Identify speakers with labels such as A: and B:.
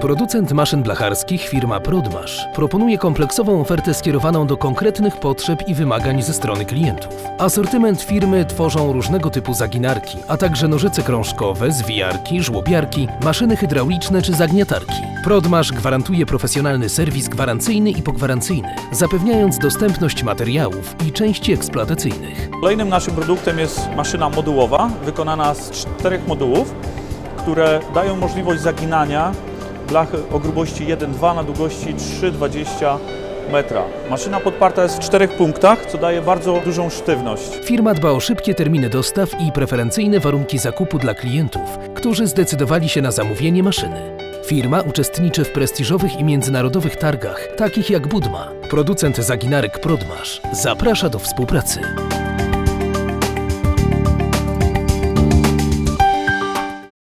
A: Producent maszyn blacharskich firma Prodmasz proponuje kompleksową ofertę skierowaną do konkretnych potrzeb i wymagań ze strony klientów. Asortyment firmy tworzą różnego typu zaginarki, a także nożyce krążkowe, zwijarki, żłobiarki, maszyny hydrauliczne czy zagniatarki. Prodmasz gwarantuje profesjonalny serwis gwarancyjny i pogwarancyjny, zapewniając dostępność materiałów i części eksploatacyjnych.
B: Kolejnym naszym produktem jest maszyna modułowa, wykonana z czterech modułów, które dają możliwość zaginania o grubości 1,2 na długości 3,20 metra. Maszyna podparta jest w czterech punktach, co daje bardzo dużą sztywność.
A: Firma dba o szybkie terminy dostaw i preferencyjne warunki zakupu dla klientów, którzy zdecydowali się na zamówienie maszyny. Firma uczestniczy w prestiżowych i międzynarodowych targach, takich jak Budma. Producent zaginarek Prodmasz zaprasza do współpracy.